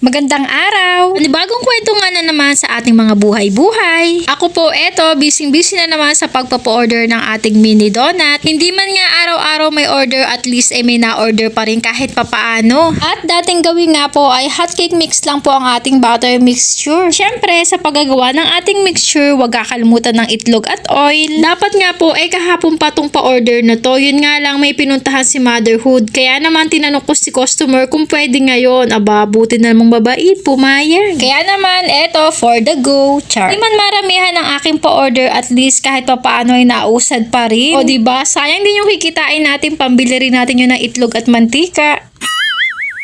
Magandang araw! Panibagong kwento nga na naman sa ating mga buhay-buhay. Ako po eto, busy-busy na naman sa pagpapo-order ng ating mini donut. Hindi man nga araw-araw may order, at least ay may na-order pa rin kahit papaano. At dating gawin nga po ay hot cake mix lang po ang ating butter mixture. Siyempre, sa paggagawa ng ating mixture, wag kakalimutan ng itlog at oil. Dapat nga po ay kahapon pa tong pa-order na to. Yun nga lang may pinuntahan si motherhood. Kaya naman tinanong ko si customer kung pwede ngayon. Aba, buti na namang mabait, pumayag. Kaya naman, eto, for the go, char. Di man maramihan ang aking pa-order, at least kahit pa paano ay nausad pa rin. O ba sayang din yung kikitain natin, pambili rin natin yun ng itlog at mantika.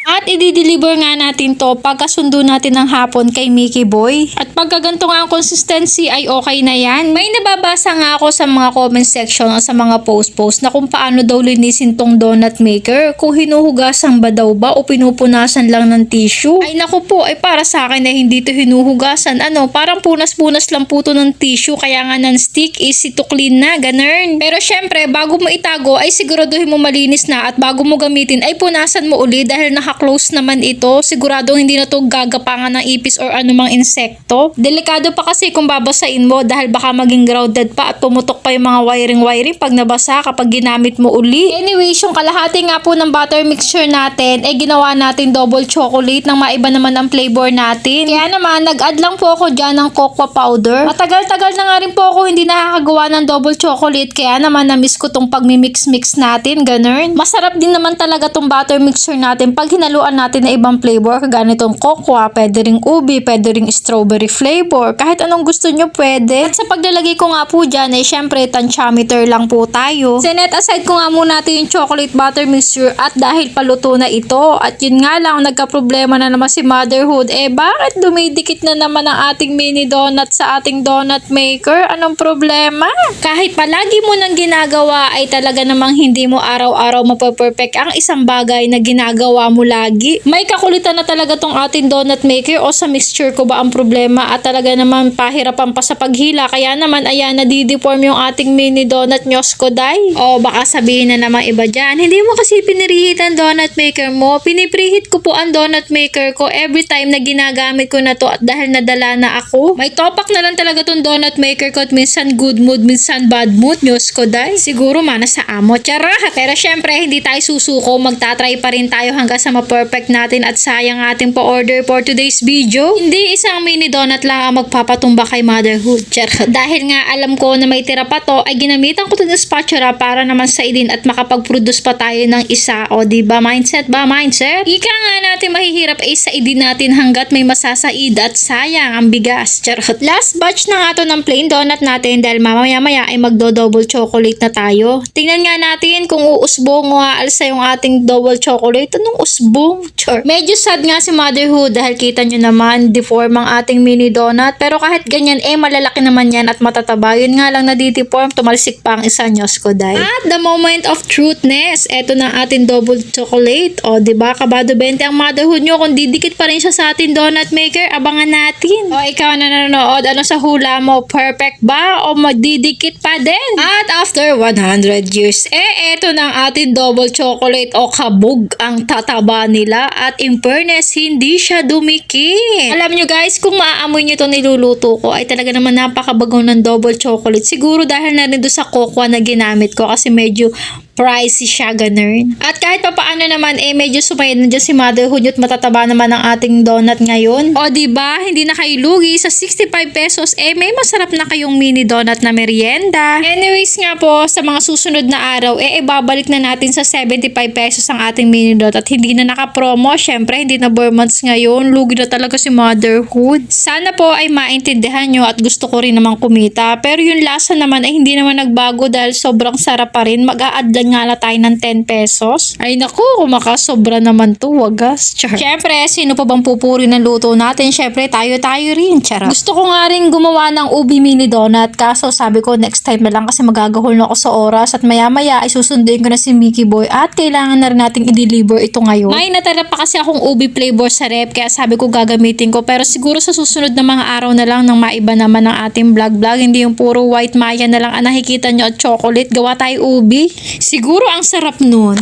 At i-deliver nga natin to pagkasundo natin ng hapon kay Mickey Boy. At pagka ganito nga ang consistency ay okay na yan. May nababasa nga ako sa mga comment section o sa mga post-post na kung paano daw linisin tong donut maker. Kung hinuhugasan ba daw ba o pinupunasan lang ng tissue. Ay naku po, ay para sa akin na hindi to hinuhugasan. Ano, parang punas-punas lang po to ng tissue kaya nga non-stick easy to clean na, ganun. Pero syempre, bago mo itago ay siguraduhin mo malinis na at bago mo gamitin ay punasan mo uli dahil naka-close naman ito. Siguradong hindi na to gagapangan ng ipis or anumang insekto. Delikado pa kasi kung babasain mo dahil baka maging grounded pa at pumutok pa yung mga wiring-wiring pag nabasa kapag ginamit mo uli. Anyways, yung kalahati nga po ng butter mixture natin ay ginawa natin double chocolate nang maiba naman ang flavor natin. Kaya naman, nag-add lang po ako dyan ng cocoa powder. Matagal-tagal na nga rin po ako hindi nakakagawa ng double chocolate kaya naman na-miss ko tong pagmi-mix-mix natin, ganun. Masarap din naman talaga tong butter mixture natin pag hinaluan natin na ibang flavor kagaya nitong cocoa, pwede ring ubi, pwede ring strawberry flavor, kahit anong gusto nyo pwede. At sa paglalagay ko nga po dyan ay syempre tantiameter lang po tayo. Sinet aside ko nga muna natin yung chocolate butter mixture at dahil paluto na ito at yun nga lang nagka-problema na naman si motherhood eh bakit dumidikit na naman ang ating mini donut sa ating donut maker? Anong problema? Kahit palagi mo nang ginagawa ay talaga namang hindi mo araw-araw mapaperfect ang isang bagay na ginagawa mo lagi. May kakulitan na talaga tong ating donut maker o sa mixture ko ba ang problema at talaga naman pahirapan pa sa paghila kaya naman ayan nadideform yung ating mini donut nyos ko day. O baka sabihin na naman iba dyan, hindi mo kasi piniriheat ang donut maker mo. Pinipreheat ko po ang donut maker ko every time na ginagamit ko na to at dahil nadala na ako. May topak na lang talaga tong donut maker ko at minsan good mood, minsan bad mood. Nyos ko day. Siguro mana sa amo. Tiyara! Pero syempre, hindi tayo susuko. Magtatry pa rin tayo hanggang sa ma-perfect natin at sayang ating pa-order for today's video. Hindi isang mini donut lang ang magpapatumba kay motherhood. Tiyara! Dahil nga alam ko na may tira pa to, ay ginamitan ko to ng spatula para naman sa idin at makapag-produce pa tayo ng isa. O ba mindset ba? Mindset? Ika nga natin mahihirap ay sa idin natin hanggat may masasaid at sayang ang bigas. Charot. Last batch na nga to ng plain donut natin dahil mamaya-maya ay magdo-double chocolate na tayo. Tingnan nga natin kung uusbong o aalsa yung ating double chocolate. Anong usbong? Char. Medyo sad nga si motherhood dahil kita nyo naman deform ang ating mini donut. Pero kahit ganyan eh malalaki naman yan at matataba. Yun nga lang nadideform. Tumalsik pa ang isa nyos ko dahil. At the moment of truthness. Eto na ating double chocolate. O, di ba Kabado 20 ang motherhood nyo. Kung didikit pa rin siya sa ating donut maker, abangan natin. O, ikaw na nanonood. Ano sa hula mo? Perfect ba? O magdidikit pa din? At after 100 years, eh, eto na ang ating double chocolate o kabog ang tataba nila. At in fairness, hindi siya dumikit. Alam nyo guys, kung maaamoy nyo itong niluluto ko, ay talaga naman napakabagaw ng double chocolate. Siguro dahil na rin doon sa cocoa na ginamit ko kasi medyo pricey siya, ganun. At kahit pa paano naman, eh, medyo sumayad na dyan si motherhood at matataba naman ang ating donut ngayon. O, ba Hindi na kayo lugi sa 65 pesos, eh, may masarap na kayong mini donut na merienda. Anyways nga po, sa mga susunod na araw, eh, ibabalik na natin sa 75 pesos ang ating mini donut at hindi na naka-promo. Syempre, hindi na months ngayon. Lugi na talaga si motherhood. Sana po ay maintindihan nyo at gusto ko rin naman kumita. Pero yung lasa naman ay hindi naman nagbago dahil sobrang sarap pa rin. Mag-a-add lang nga lang tayo ng 10 pesos. Ay naku, kumakasobra naman to, wagas. Char. Syempre, sino pa bang pupuri ng luto natin? Syempre, tayo-tayo rin. Charot. Gusto ko nga rin gumawa ng ubi mini donut. Kaso sabi ko, next time na lang kasi magagahol na ako sa oras. At maya-maya ay susunduin ko na si Mickey Boy. At kailangan na rin nating i-deliver ito ngayon. May natara pa kasi akong ubi flavor sa rep. Kaya sabi ko gagamitin ko. Pero siguro sa susunod na mga araw na lang nang maiba naman ang ating vlog-vlog. Hindi yung puro white maya na lang ang nakikita nyo at chocolate. Gawa tayo ubi. Siguro ang sarap nun.